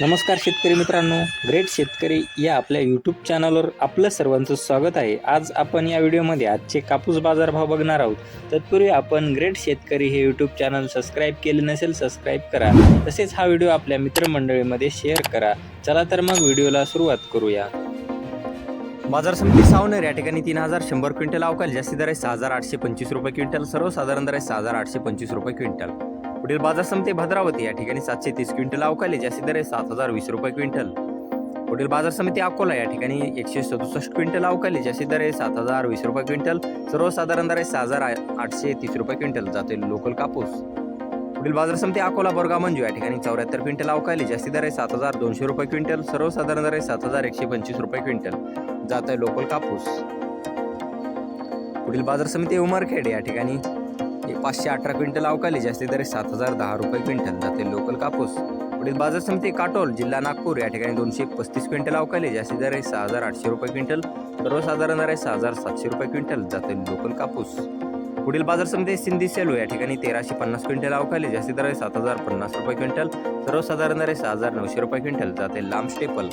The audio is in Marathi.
नमस्कार शेतकरी मित्रांनो ग्रेट शेतकरी या आपल्या यूट्यूब चॅनलवर आपलं सर्वांचं स्वागत आहे. आज आपण या व्हिडिओमध्ये आजचे कापूस बाजारभाव बघणार आहोत. तत्पूर्वी आपण ग्रेट शेतकरी हे यूट्यूब चॅनल सबस्क्राईब केले नसेल सबस्क्राईब करा. तसेच हा व्हिडिओ आपल्या मित्रमंडळीमध्ये शेअर करा. चला तर मग व्हिडिओला सुरुवात करूया. बाजार समिती सावनेर या ठिकाणी तीन हजार शंभर क्विंटल अवकाल जास्ती दर आहे सहा हजार आठशे पंचवीस रुपये क्विंटल सर्वसाधारण दर आहे सहा हजार आठशे पंचवीस रुपये क्विंटल. पुढील बाजार समिती भद्रावती. या ठिकाणी सातशे तीस क्विंटल अवकाली जास्ती दर आहे सात हजार वीस रुपये क्विंटल. पुढील बाजार समिती अकोला या ठिकाणी एकशे सदुसष्ट क्विंटल अवकाली जास्ती दर आहे सात हजार वीस रुपये क्विंटल. सर्वसाधारण दर आहे सहा हजार आठशे तीस रुपये क्विंटल जाते लोकल कापूस. पुढील बाजार समिती अकोला बोरगा मंजू या ठिकाणी चौऱ्याहत्तर क्विंटल अवकाली जास्ती दर आहे सात हजार दोनशे रुपये क्विंटल. सर्वसाधारण दर आहे सात हजार एकशे पंचवीस रुपये क्विंटल जात आहे लोकल कापूस. पुढील बाजार समिती उमरखेड या ठिकाणी हे पाचशे अठरा क्विंटल अवकाली जास्ती दर सात हजार दहा रुपये क्विंटल जाते लोकल कापूस. पुढील बाजार समिती काटोल जिल्हा नागपूर या ठिकाणी दोनशे पस्तीस क्विंटल अवकाली जास्ती दर आहे सहा हजार आठशे रुपये क्विंटल. सर्वसाधारण दर आहे सहा हजार सातशे रुपये क्विंटल जाते लोकल कापूस. पुढील बाजार समिती सिंधी सेलू या ठिकाणी तेराशे पन्नास क्विंटल अवकाली जास्ती दर आहे सात हजार पन्नास रुपये क्विंटल. सर्वसाधारण दर आहे सहा हजार नऊशे रुपये क्विंटल जाते लांब स्टेपल.